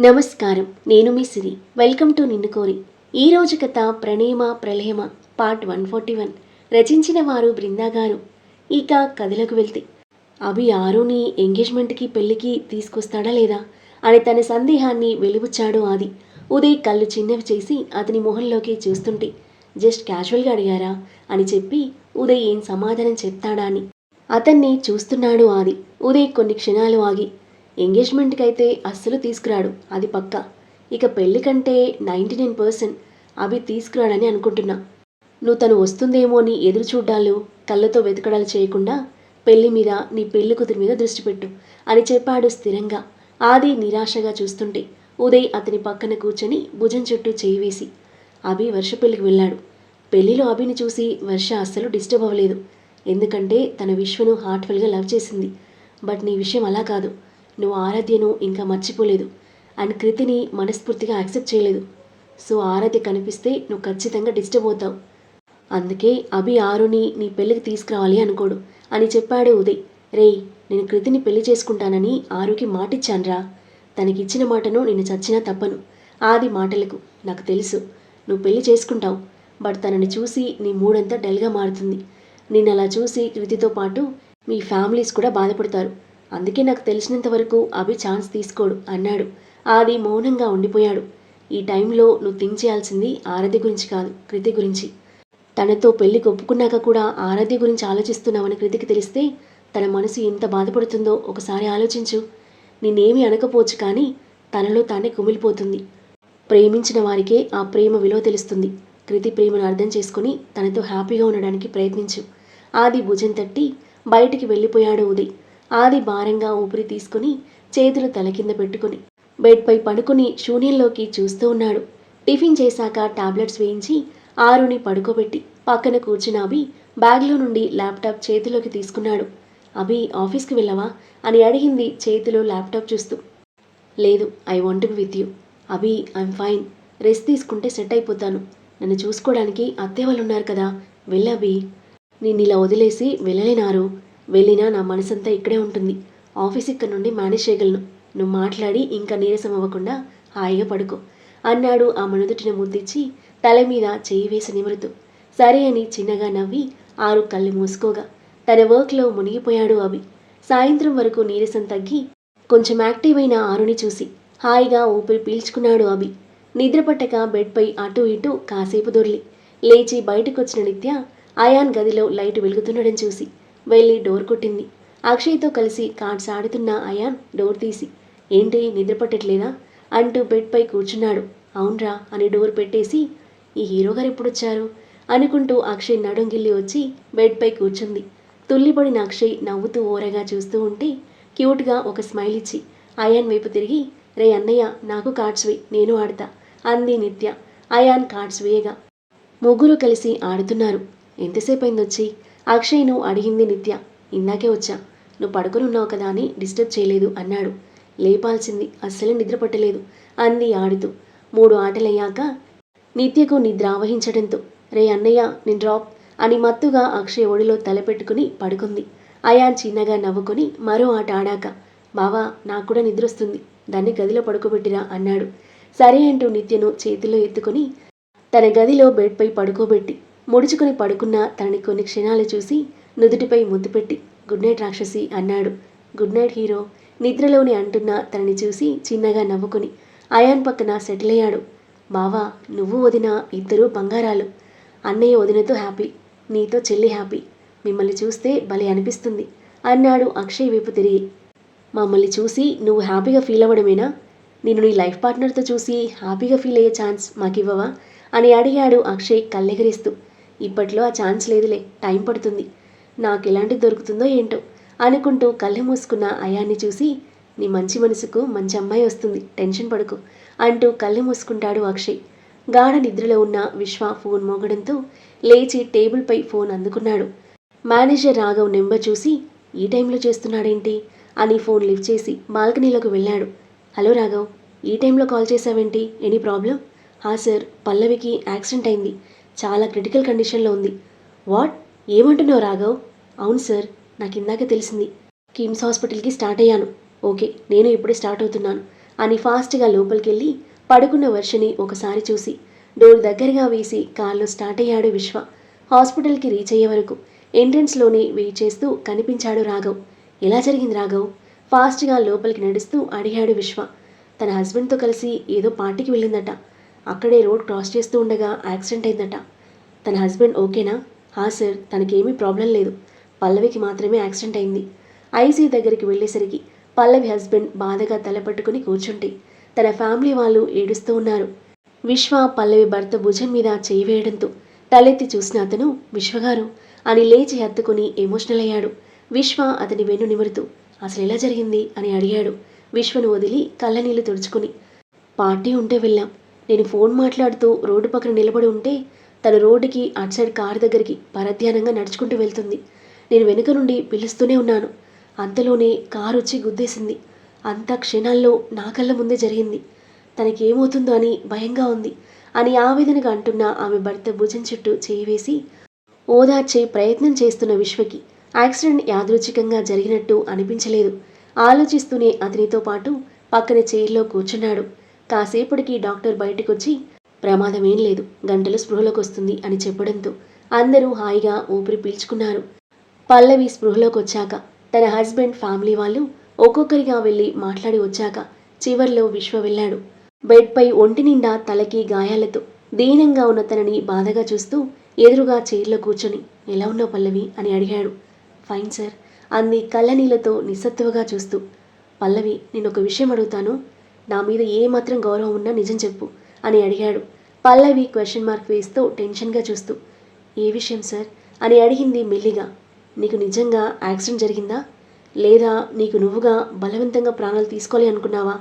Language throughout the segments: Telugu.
నమస్కారం. నేను మీ సిరి. వెల్కమ్ టు నిన్ను కోరి. ఈ రోజు కథ ప్రణేమ ప్రళయమ పార్ట్ వన్ ఫార్టీ వన్. రచించిన వారు బృందా గారు. ఇక కథలకు వెళ్తే. అభి ఆరుని ఎంగేజ్మెంట్కి పెళ్ళికి తీసుకొస్తాడా లేదా? అని తన సందేహాన్ని వెలుబుచ్చాడు ఆది. ఉదయ్ కళ్ళు చిన్నవి చేసి అతని మొహంలోకి చూస్తుంటే జస్ట్ క్యాజువల్గా అడిగారా? అని చెప్పి ఉదయ్ ఏం సమాధానం చెప్తాడా అని. అతన్ని చూస్తున్నాడు ఆది. ఉదయ్ కొన్ని క్షణాలు ఆగి ఎంగేజ్మెంట్కి అయితే అస్సలు తీసుకురాడు. అది పక్క. ఇక పెళ్ళి కంటే నైంటీ నైన్ పర్సెంట్ అవి తీసుకురాడని అనుకుంటున్నా. నువ్వు తను వస్తుందేమో అని ఎదురు చూడ్డాలు కళ్ళతో వెతకడాలు చేయకుండా పెళ్ళి మీద నీ పెళ్ళి కూతురి మీద దృష్టి పెట్టు అని చెప్పాడు స్థిరంగా. ఆది నిరాశగా చూస్తుంటే ఉదయ్ అతని పక్కన కూర్చొని భుజం చుట్టూ చేయి వేసి అభి వర్ష పెళ్ళికి వెళ్ళాడు. పెళ్ళిలో అభిని చూసి వర్ష అస్సలు డిస్టర్బ్ అవ్వలేదు. ఎందుకంటే తన విశ్వను హార్ట్ఫుల్గా లవ్ చేసింది. బట్ నీ విషయం అలా కాదు. నువ్వు ఆరాధ్యను ఇంకా మర్చిపోలేదు. అండ్ కృతిని మనస్ఫూర్తిగా యాక్సెప్ట్ చేయలేదు. సో ఆరాధ్య కనిపిస్తే నువ్వు ఖచ్చితంగా డిస్టర్బ్ అవుతావు. అందుకే అభి ఆరుని నీ పెళ్ళికి తీసుకురావాలి అనుకోడు అని చెప్పాడు ఉదయ్. రేయ్ నేను కృతిని పెళ్ళి చేసుకుంటానని ఆరుకి మాటిచ్చాన్రా. తనకిచ్చిన మాటను నేను చచ్చినా తప్పను. ఆది మాటలకు నాకు తెలుసు. నువ్వు పెళ్ళి చేసుకుంటావు. బట్ తనని చూసి నీ మూడంతా డల్గా మారుతుంది. నిన్ను అలా చూసి కృతితో పాటు మీ ఫ్యామిలీస్ కూడా బాధపడతారు. అందుకే నాకు తెలిసినంత వరకు అభి ఛాన్స్ తీసుకోడు అన్నాడు. ఆది మౌనంగా ఉండిపోయాడు. ఈ టైంలో నువ్వు థింక్ చేయాల్సింది ఆరాధ్య గురించి కాదు కృతి గురించి. తనతో పెళ్ళికి ఒప్పుకున్నాక కూడా ఆరాధ్య గురించి ఆలోచిస్తున్నావని కృతికి తెలిస్తే తన మనసు ఎంత బాధపడుతుందో ఒకసారి ఆలోచించు. నేనేమి అనకపోవచ్చు కానీ తనలో తానే కుమిలిపోతుంది. ప్రేమించిన వారికే ఆ ప్రేమ విలువ తెలుస్తుంది. కృతి ప్రేమను అర్థం చేసుకుని తనతో హ్యాపీగా ఉండడానికి ప్రయత్నించు. ఆది భుజం తట్టి బయటికి వెళ్ళిపోయాడు ఉదయ్. ఆది భారంగా ఊపిరి తీసుకుని చేతులు తల కింద పెట్టుకుని బెడ్పై పడుకుని శూన్యంలోకి చూస్తూ ఉన్నాడు. టిఫిన్ చేశాక టాబ్లెట్స్ వేయించి ఆరుని పడుకోబెట్టి పక్కన కూర్చున్న అభి బ్యాగ్లో నుండి ల్యాప్టాప్ చేతిలోకి తీసుకున్నాడు. అభి ఆఫీస్కి వెళ్ళవా? అని అడిగింది చేతిలో ల్యాప్టాప్ చూస్తూ. లేదు I want be with you. Abhi I'm fine. Rest తీసుకుంటే సెట్ అయిపోతాను. నన్ను చూసుకోవడానికి అత్తే వాళ్ళు ఉన్నారు కదా వెళ్ళబి నేను ఇలా వదిలేసి వెళ్ళలేనారు. వెళ్ళినా నా మనసంతా ఇక్కడే ఉంటుంది. ఆఫీస్ ఇక్కడ నుండి మేనేజ్ చేయగలను నువ్వు మాట్లాడి ఇంకా నీరసం అవ్వకుండా హాయిగా పడుకో. అన్నాడు ఆ మనుదుటిని ముద్దిచ్చి తల మీద చేయి వేసి నిమురుతూ. సరే అని చిన్నగా నవ్వి ఆరు కళ్ళు మూసుకోగా. తన వర్క్లో మునిగిపోయాడు అవి సాయంత్రం వరకు నీరసం తగ్గి కొంచెం యాక్టివ్ అయిన ఆరుని చూసి హాయిగా ఊపిరి పీల్చుకున్నాడు అభి. నిద్రపట్టక బెడ్పై అటు ఇటు కాసేపు దొర్లి. లేచి బయటకొచ్చిన నిత్య అయాన్ గదిలో లైట్ వెలుగుతుండడం చూసి వెళ్ళి డోర్ కొట్టింది. అక్షయ్తో కలిసి కార్డ్స్ ఆడుతున్న అయాన్ డోర్ తీసి ఏంటి నిద్రపట్టట్లేదా అంటూ బెడ్పై కూర్చున్నాడు. అవునరా అని డోర్ పెట్టేసి ఈ హీరో గారు ఎప్పుడొచ్చారు? అనుకుంటూ అక్షయ్ నడుంగిల్లి వచ్చి బెడ్పై కూర్చుంది. తుల్లిపడిన అక్షయ్ నవ్వుతూ ఓరగా చూస్తూ ఉంటే క్యూట్గా ఒక స్మైల్ ఇచ్చి అయాన్ వైపు తిరిగి రే అన్నయ్య నాకు కార్డ్స్ వే నేను ఆడతా అంది నిత్య. అయాన్ కార్డ్స్ వేయగా ముగ్గురు కలిసి ఆడుతున్నారు. ఎంతసేపు అయిందొచ్చి అక్షయ్ను అడిగింది నిత్య. ఇందాకే వచ్చా. నువ్వు పడుకొని ఉన్నావు కదా అని డిస్టర్బ్ చేయలేదు అన్నాడు. లేపాల్సింది. అస్సలు నిద్ర పట్టలేదు అంది ఆడుతూ. మూడు ఆటలయ్యాక నిత్యకు నిద్ర ఆవహించడంతో రే అన్నయ్య నేను డ్రాప్ అని మత్తుగా అక్షయ్ ఒడిలో తలపెట్టుకుని పడుకుంది. అయాన్ చిన్నగా నవ్వుకొని మరో ఆట ఆడాక బావా నాకు కూడా నిద్రొస్తుంది. దాన్ని గదిలో పడుకోబెట్టిరా అన్నాడు. సరే అంటూ నిత్యను చేతిలో ఎత్తుకొని తన గదిలో బెడ్పై పడుకోబెట్టి ముడుచుకుని పడుకున్న తనని కొన్ని క్షణాలు చూసి నుదుటిపై ముద్దు పెట్టి గుడ్ నైట్ రాక్షసి అన్నాడు. గుడ్ నైట్ హీరో నిద్రలోని అంటున్న తనని చూసి చిన్నగా నవ్వుకుని అయాన్ పక్కన సెటిల్ అయ్యాడు. బావా నువ్వు వదిన ఇద్దరూ బంగారాలు. అన్నయ్య వదినతో హ్యాపీ నీతో చెల్లి హ్యాపీ. మిమ్మల్ని చూస్తే భలే అనిపిస్తుంది అన్నాడు అక్షయ్ వైపు తిరిగి. మమ్మల్ని చూసి నువ్వు హ్యాపీగా ఫీల్ అవ్వడమేనా? నేను నీ లైఫ్ పార్ట్నర్తో చూసి హ్యాపీగా ఫీల్ అయ్యే ఛాన్స్ మాకివ్వవా? అని అడిగాడు అక్షయ్ కళ్ళెగరిస్తూ. ఇప్పట్లో ఆ ఛాన్స్ లేదులే టైం పడుతుంది. నాకు ఎలాంటి దొరుకుతుందో ఏంటో అనుకుంటూ కళ్ళు మూసుకున్న అయాన్ని చూసి నీ మంచి మనసుకు మంచి అమ్మాయి వస్తుంది టెన్షన్ పడుకు అంటూ కళ్ళు మూసుకుంటాడు అక్షయ్. గాఢ నిద్రలో ఉన్న విశ్వ ఫోన్ మోగడంతో లేచి టేబుల్పై ఫోన్ అందుకున్నాడు. మేనేజర్ రాఘవ్ నెంబర్ చూసి ఈ టైంలో చేస్తున్నాడేంటి? అని ఫోన్ లిఫ్ట్ చేసి బాల్కనీలోకి వెళ్ళాడు. హలో రాఘవ్ ఈ టైంలో కాల్ చేసావేంటి ఎనీ ప్రాబ్లం? హా సార్ పల్లవికి యాక్సిడెంట్ అయింది. చాలా క్రిటికల్ కండిషన్లో ఉంది. వాట్ ఏమంటున్నావు రాఘవ్? అవును సార్ నాకు ఇందాకే తెలిసింది. కిమ్స్ హాస్పిటల్కి స్టార్ట్ అయ్యాను. ఓకే నేను ఇప్పుడే స్టార్ట్ అవుతున్నాను. అని ఫాస్ట్గా లోపలికెళ్ళి పడుకున్న వర్షని ఒకసారి చూసి డోర్ దగ్గరగా వేసి కార్లో స్టార్ట్ అయ్యాడు విశ్వ. హాస్పిటల్కి రీచ్ అయ్యే వరకు ఎంట్రన్స్లోనే వెయిట్ చేస్తూ కనిపించాడు రాఘవ్. ఎలా జరిగింది రాఘవ్? ఫాస్ట్గా లోపలికి నడుస్తూ అడిగాడు విశ్వ. తన హస్బెండ్తో కలిసి ఏదో పార్టీకి వెళ్ళిందట. అక్కడే రోడ్ క్రాస్ చేస్తూ ఉండగా యాక్సిడెంట్ అయిందట. తన హస్బెండ్ ఓకేనా? హా సార్ తనకేమీ ప్రాబ్లం లేదు. పల్లవికి మాత్రమే యాక్సిడెంట్ అయింది. ఐసీ దగ్గరికి వెళ్ళేసరికి పల్లవి హస్బెండ్ బాధగా తలపట్టుకుని కూర్చుంటే తన ఫ్యామిలీ వాళ్ళు ఏడుస్తూ ఉన్నారు. విశ్వ పల్లవి భర్త భుజం మీద చేయి వేయడంతో తలెత్తి చూసిన అతను విశ్వగారు అని లేచి హత్తుకుని ఎమోషనల్ అయ్యాడు. విశ్వ అతని వెన్ను నిమురుతూ అసలు ఎలా జరిగింది? అని అడిగాడు. విశ్వను వదిలి కళ్ళనీళ్ళు తుడుచుకుని పార్టీ ఉంటే వెళ్ళాం. నేను ఫోన్ మాట్లాడుతూ రోడ్డు పక్కన నిలబడి ఉంటే తన రోడ్డుకి అటు సైడ్ కారు దగ్గరికి పరధ్యానంగా నడుచుకుంటూ వెళ్తుంది. నేను వెనుక నుండి పిలుస్తూనే ఉన్నాను. అంతలోనే కారు వచ్చి గుద్దేసింది. అంత క్షణాల్లో నా కళ్ళ ముందే జరిగింది. తనకేమవుతుందో అని భయంగా ఉంది. అని ఆవేదనగా అంటున్న ఆమె భర్త భుజం చుట్టూ చేయి వేసి ఓదార్చే ప్రయత్నం చేస్తున్న విశ్వకి యాక్సిడెంట్ యాదృచ్ఛికంగా జరిగినట్టు అనిపించలేదు. ఆలోచిస్తూనే అతనితో పాటు పక్కన చైర్లో కూర్చున్నాడు. కాసేపటికి డాక్టర్ బయటకొచ్చి ప్రమాదం ఏం లేదు గంటలు స్పృహలోకి వస్తుంది అని చెప్పడంతో అందరూ హాయిగా ఊపిరి పీల్చుకున్నారు. పల్లవి స్పృహలోకి వచ్చాక తన హస్బెండ్ ఫ్యామిలీ వాళ్ళు ఒక్కొక్కరిగా వెళ్ళి మాట్లాడి వచ్చాక చివర్లో విశ్వ వెళ్ళాడు. బెడ్పై ఒంటి నిండా తలకి గాయాలతో దీనంగా ఉన్న తనని బాధగా చూస్తూ ఎదురుగా చైర్లో కూర్చొని ఎలా ఉన్నావు పల్లవి? అని అడిగాడు. ఫైన్ సార్ అంది కళ్ళనీళ్ళతో నిస్సత్తువగా చూస్తూ. పల్లవి నేను ఒక విషయం అడుగుతాను. నా మీద ఏ మాత్రం గౌరవం ఉన్నా నిజం చెప్పు అని అడిగాడు. పల్లవి క్వశ్చన్ మార్క్ వేస్తూ టెన్షన్గా చూస్తూ ఏ విషయం సార్ అని అడిగింది మెల్లిగా. నీకు నిజంగా యాక్సిడెంట్ జరిగిందా? లేదా నీకు నువ్వుగా బలవంతంగా ప్రాణాలు తీసుకోవాలి అనుకున్నావా?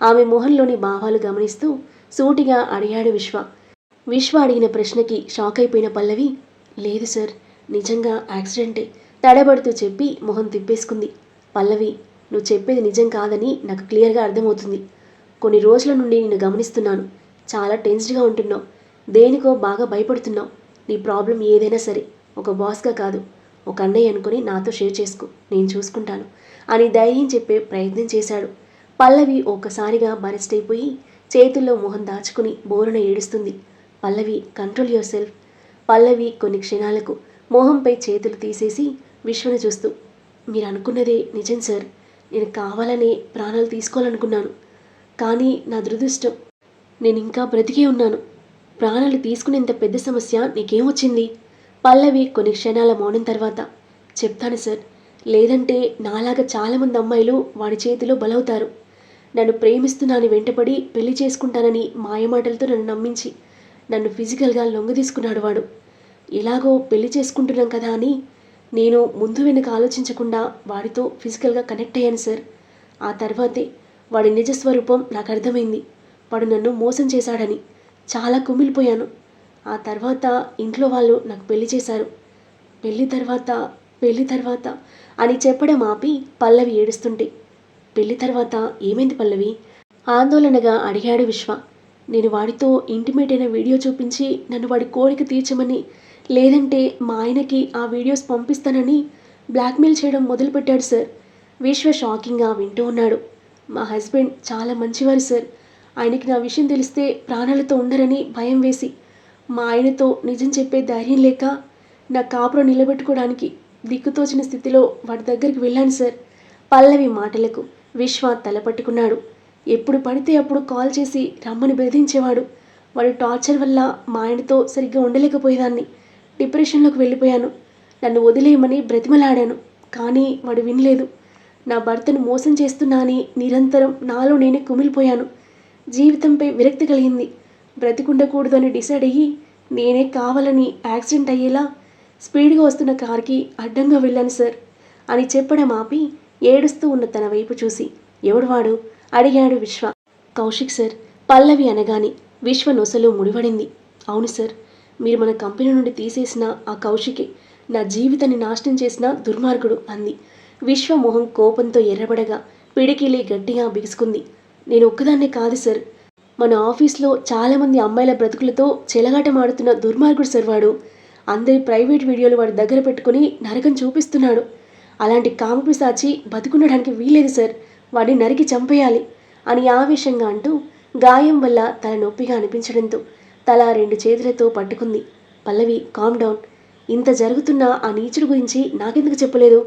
ఆమె మొహంలోని భావాలు గమనిస్తూ సూటిగా అడిగాడు విశ్వ. విశ్వ అడిగిన ప్రశ్నకి షాక్ అయిపోయిన పల్లవి లేదు సార్ నిజంగా యాక్సిడెంటే తడబడుతూ చెప్పి మొహం తిప్పేసుకుంది. పల్లవి నువ్వు చెప్పేది నిజం కాదని నాకు క్లియర్గా అర్థమవుతుంది. కొన్ని రోజుల నుండి నిన్ను గమనిస్తున్నాను. చాలా టెన్స్డ్గా ఉంటున్నావు. దేనికో బాగా భయపడుతున్నావు. నీ ప్రాబ్లం ఏదైనా సరే ఒక బాస్గా కాదు. ఒక అన్నయ్య అనుకుని నాతో షేర్ చేసుకో. నేను చూసుకుంటాను. అని ధైర్యం చెప్పే ప్రయత్నం చేశాడు. పల్లవి ఒక్కసారిగా బరెస్ట్ అయిపోయి చేతుల్లో మొహం దాచుకుని బోరున ఏడుస్తుంది. Pallavi control yourself Pallavi కొన్ని క్షణాలకు మొహంపై చేతులు తీసేసి విశ్వను చూస్తూ మీరు అనుకున్నదే నిజం సార్. నేను కావాలనే ప్రాణాలు తీసుకోవాలనుకున్నాను. కానీ నా దురదృష్టం. నేను ఇంకా బ్రతికే ఉన్నాను. ప్రాణాలు తీసుకునేంత పెద్ద సమస్య నీకేమొచ్చింది పల్లవి కొన్ని క్షణాల మౌనం తర్వాత చెప్తాను సార్ లేదంటే నాలాగా చాలామంది అమ్మాయిలు వాడి చేతిలో బలవుతారు. నన్ను ప్రేమిస్తున్నాను వెంటపడి పెళ్ళి చేసుకుంటానని మాయమాటలతో నన్ను నమ్మించి నన్ను ఫిజికల్గా లొంగదీసుకున్నాడు వాడు. ఎలాగో పెళ్ళి చేసుకుంటున్నాం కదా అని నేను ముందు వెనుక ఆలోచించకుండా వాడితో ఫిజికల్గా కనెక్ట్ అయ్యాను సార్. ఆ తర్వాతే వాడి నిజ స్వరూపం నాకు అర్థమైంది. వాడు నన్ను మోసం చేశాడని చాలా కుమిలిపోయాను. ఆ తర్వాత ఇంట్లో వాళ్ళు నాకు పెళ్ళి చేశారు. పెళ్ళి తర్వాత పెళ్ళి తర్వాత అని చెప్పడం ఆపి పల్లవి ఏడుస్తుంటే పెళ్ళి తర్వాత ఏమైంది పల్లవి? ఆందోళనగా అడిగాడు విశ్వ. నేను వాడితో ఇంటిమేట్ అయిన వీడియో చూపించి నన్ను వాడి కోరిక తీర్చమని లేదంటే మా ఆయనకి ఆ వీడియోస్ పంపిస్తానని బ్లాక్మెయిల్ చేయడం మొదలుపెట్టాడు సార్. విశ్వ షాకింగ్గా వింటూ ఉన్నాడు. మా హస్బెండ్ చాలా మంచివారు సార్. ఆయనకి నా విషయం తెలిస్తే ప్రాణాలతో ఉండరని భయం వేసి మా ఆయనతో నిజం చెప్పే ధైర్యం లేక నా కాపురం నిలబెట్టుకోవడానికి దిక్కుతోచిన స్థితిలో వాడి దగ్గరికి వెళ్ళాను సార్. పల్లవి మాటలకు విశ్వ తలపట్టుకున్నాడు. ఎప్పుడు పడితే అప్పుడు కాల్ చేసి రమ్మని బెదిరించేవాడు. వాడి టార్చర్ వల్ల మా ఆయనతో సరిగ్గా ఉండలేకపోయేదాన్ని. డిప్రెషన్లోకి వెళ్ళిపోయాను. నన్ను వదిలేయమని బ్రతిమలాడాను కానీ వాడు వినలేదు. నా భర్తను మోసం చేస్తున్నా అని నిరంతరం నాలో నేనే కుమిలిపోయాను. జీవితంపై విరక్తి కలిగింది. బ్రతికుండకూడదు అని డిసైడ్ అయ్యి నేనే కావాలని యాక్సిడెంట్ అయ్యేలా స్పీడ్గా వస్తున్న కార్కి అడ్డంగా వెళ్ళాను సార్ అని చెప్పడం ఆపి ఏడుస్తూ ఉన్న తన వైపు చూసి ఎవడు వాడు? అడిగాడు విశ్వ. కౌశిక్ సార్ పల్లవి అనగానే విశ్వ నొసలు ముడివడింది అవును సార్ మీరు మన కంపెనీ నుండి తీసేసిన ఆ కౌశికే నా జీవితాన్ని నాశనం చేసిన దుర్మార్గుడు అంది. విశ్వ మొహం కోపంతో ఎర్రబడగా పిడికిలి గట్టిగా బిగుసుకుంది. నేను ఒక్కదాన్నే కాదు సార్. మన ఆఫీస్లో చాలామంది అమ్మాయిల బ్రతుకులతో చెలగాటమాడుతున్న దుర్మార్గుడు సార్ వాడు. అందరి ప్రైవేట్ వీడియోలు వాడి దగ్గర పెట్టుకుని నరకం చూపిస్తున్నాడు. అలాంటి కామపిశాచి బతుకుండడానికి వీలేదు సార్. వాడిని నరికి చంపేయాలి అని ఆవేశంగా అంటూ గాయం వల్ల తల నొప్పిగా అనిపించడంతో తల రెండు చేతులతో పట్టుకుంది. పల్లవి కామ్ డౌన్ ఇంత జరుగుతున్న ఆ నీచుడి గురించి నాకెందుకు చెప్పలేదు?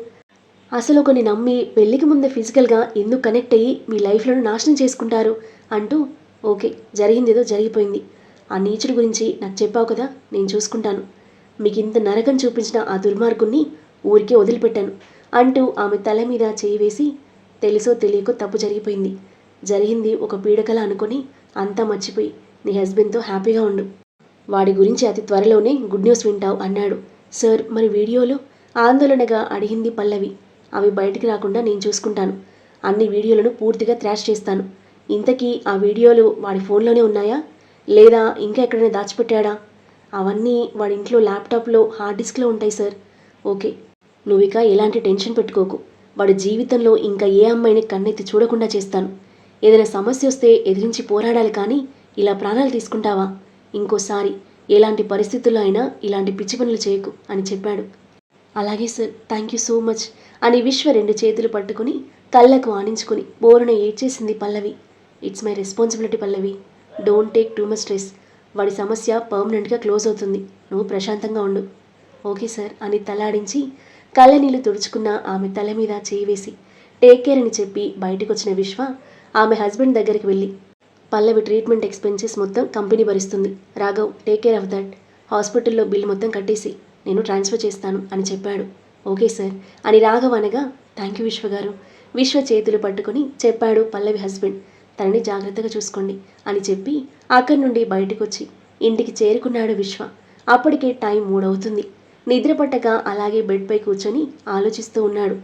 అసలు కొన్ని నమ్మి పెళ్ళికి ముందే ఫిజికల్గా ఎందుకు కనెక్ట్ అయ్యి మీ లైఫ్లను నాశనం చేసుకుంటారు? అంటూ ఓకే జరిగిందేదో జరిగిపోయింది. ఆ నీచుడి గురించి నాకు చెప్పావు కదా నేను చూసుకుంటాను. మీకు ఇంత నరకం చూపించిన ఆ దుర్మార్గుణ్ణి ఊరికే వదిలిపెట్టాను అంటూ ఆమె తల మీద చేయి వేసి తెలుసో తెలియకో తప్పు జరిగిపోయింది. జరిగింది ఒక పీడకల అనుకుని అంతా మర్చిపోయి నీ హస్బెండ్తో హ్యాపీగా ఉండు. వాడి గురించి అతి త్వరలోనే గుడ్ న్యూస్ వింటావు అన్నాడు. సార్ మరి వీడియోలో ఆందోళనగా అడిగింది పల్లవి. అవి బయటికి రాకుండా నేను చూసుకుంటాను. అన్ని వీడియోలను పూర్తిగా త్రాష్ చేస్తాను. ఇంతకీ ఆ వీడియోలు వాడి ఫోన్లోనే ఉన్నాయా? లేదా ఇంకా ఎక్కడైనా దాచిపెట్టాడా? అవన్నీ వాడి ఇంట్లో ల్యాప్టాప్లో హార్డ్ డిస్క్లో ఉంటాయి సార్. ఓకే నువ్వు ఇక ఎలాంటి టెన్షన్ పెట్టుకోకు. వాడి జీవితంలో ఇంకా ఏ అమ్మాయిని కన్నెత్తి చూడకుండా చేస్తాను. ఏదైనా సమస్య వస్తే ఎదిరించి పోరాడాలి కానీ ఇలా ప్రాణాలు తీసుకుంటావా? ఇంకోసారి ఎలాంటి పరిస్థితుల్లో అయినా ఇలాంటి పిచ్చి పనులు చేయకు అని చెప్పాడు. అలాగే sir thank you so much అని విశ్వ రెండు చేతులు పట్టుకుని కళ్ళకు ఆనించుకుని బోరున ఏడ్చేసింది Pallavi. It's my responsibility Pallavi. Don't take too much stress వాడి సమస్య పర్మనెంట్గా క్లోజ్ అవుతుంది. నువ్వు ప్రశాంతంగా ఉండు. ఓకే సార్ అని తలాడించి కళ్ళ నీళ్ళు తుడుచుకున్న ఆమె తల మీద చేయివేసి టేక్ కేర్ అని చెప్పి బయటకొచ్చిన విశ్వ ఆమె హస్బెండ్ దగ్గరికి వెళ్ళి పల్లవి ట్రీట్మెంట్ ఎక్స్పెన్సెస్ మొత్తం కంపెనీ భరిస్తుంది. Raghav take care of that హాస్పిటల్లో బిల్ మొత్తం కట్టేసి నేను ట్రాన్స్ఫర్ చేస్తాను అని చెప్పాడు. ఓకే సార్ అని రాఘవ్ అనగా థ్యాంక్ యూ విశ్వ గారు. విశ్వ చేతులు పట్టుకుని చెప్పాడు పల్లవి హస్బెండ్. తనని జాగ్రత్తగా చూసుకోండి అని చెప్పి అక్కడి నుండి బయటకొచ్చి ఇంటికి చేరుకున్నాడు విశ్వ. అప్పటికే టైం మూడవుతుంది. నిద్ర పట్టక అలాగే బెడ్పై కూర్చొని ఆలోచిస్తూ ఉన్నాడు.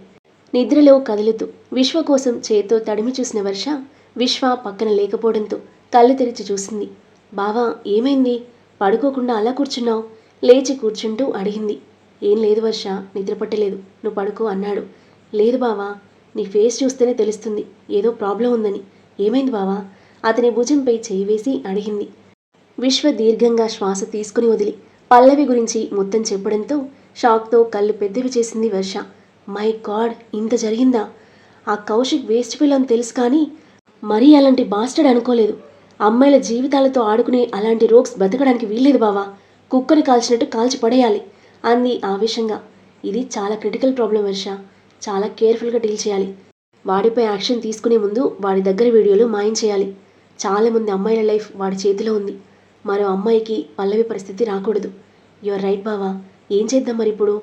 నిద్రలో కదులుతూ విశ్వ కోసం చేత్తో తడిమి చూసిన వర్ష విశ్వ పక్కన లేకపోవడంతో కళ్ళు తెరిచి చూసింది. బావా ఏమైంది? పడుకోకుండా అలా కూర్చున్నావు. లేచి కూర్చుంటూ అడిగింది. ఏం లేదు వర్ష నిద్రపట్టలేదు నువ్వు పడుకో అన్నాడు. లేదు బావా నీ ఫేస్ చూస్తేనే తెలుస్తుంది. ఏదో ప్రాబ్లం ఉందని. ఏమైంది బావా? అతని భుజంపై చేయి వేసి అడిగింది. విశ్వ దీర్ఘంగా శ్వాస తీసుకుని వదిలి పల్లవి గురించి మొత్తం చెప్పడంతో షాక్తో కళ్ళు పెద్దవి చేసింది వర్ష. మై గాడ్ ఇంత జరిగిందా? ఆ కౌశిక్ వేస్ట్ ఫిల్ అని తెలుసు కానీ మరీ అలాంటి బాస్టర్డ్ అనుకోలేదు. అమ్మాయిల జీవితాలతో ఆడుకునే అలాంటి రోగ్స్ బతకడానికి వీల్లేదు బావా. కుక్కని కాల్చినట్టు కాల్చి పడేయాలి. అంది ఆవేశంగా. ఇది చాలా క్రిటికల్ ప్రాబ్లం వర్ష. చాలా కేర్ఫుల్గా డీల్ చేయాలి. వాడిపై యాక్షన్ తీసుకునే ముందు వాడి దగ్గర వీడియోలు మాయం చేయాలి. చాలామంది అమ్మాయిల లైఫ్ వాడి చేతిలో ఉంది. మరో అమ్మాయికి పల్లవి పరిస్థితి రాకూడదు. యువర్ రైట్ బావా. ఏం చేద్దాం మరి ఇప్పుడు?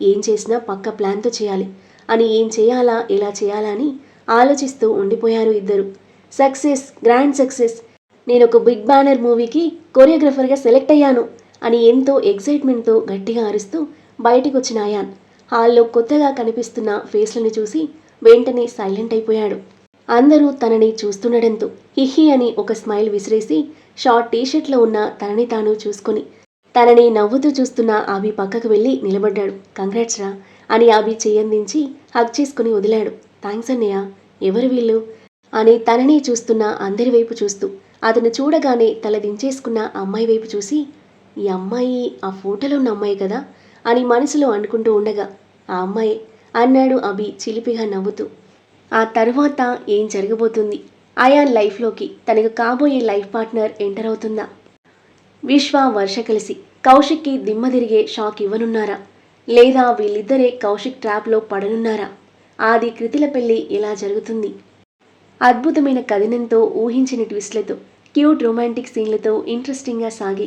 ఏం చేసినా పక్క ప్లాన్తో చేయాలి. అని ఏం చేయాలా ఎలా చేయాలా అని ఆలోచిస్తూ ఉండిపోయారు ఇద్దరు. Success grand success. నేను ఒక బిగ్ బ్యానర్ మూవీకి కొరియోగ్రఫర్గా సెలెక్ట్ అయ్యాను. అని ఎంతో ఎగ్జైట్మెంట్తో గట్టిగా అరుస్తూ బయటికి వచ్చిన అయాన్. హాల్లో కొత్తగా కనిపిస్తున్న ఫేస్లను చూసి వెంటనే సైలెంట్ అయిపోయాడు. అందరూ తనని చూస్తుండడంతో హిహి అని ఒక స్మైల్ విసిరేసి షార్ట్ టీషర్ట్లో ఉన్న తనని తాను చూసుకొని తనని నవ్వుతూ చూస్తున్న ఆవి పక్కకు వెళ్ళి నిలబడ్డాడు. కంగ్రాట్స్ రా అని ఆవి చేయందించి హక్ చేసుకుని వదిలాడు. థ్యాంక్స్ అన్నయ్య. ఎవరు వీళ్ళు? అని తనని చూస్తున్న అందరి వైపు చూస్తూ అతను చూడగానే తల దించేసుకున్న అమ్మాయి వైపు చూసి ఈ అమ్మాయి ఆ ఫోటోలో ఉన్న అమ్మాయి కదా అని మనసులో అనుకుంటూ ఉండగా ఆ అమ్మాయి అన్నాడు అభి చిలిపిగా నవ్వుతూ. ఆ తర్వాత ఏం జరగబోతుంది? అయాన్ లైఫ్లోకి తనకు కాబోయే లైఫ్ పార్ట్నర్ ఎంటర్ అవుతుందా? విశ్వ వర్ష కలిసి కౌశిక్కి దిమ్మ తిరిగే షాక్ ఇవ్వనున్నారా? లేదా వీళ్ళిద్దరే కౌశిక్ ట్రాప్లో పడనున్నారా? ఆది కృతిల పెళ్ళి ఎలా జరుగుతుంది? అద్భుతమైన కథనంతో ఊహించిన ట్విస్ట్లతో క్యూట్ రొమాంటిక్ సీన్లతో ఇంట్రెస్టింగ్గా సాగి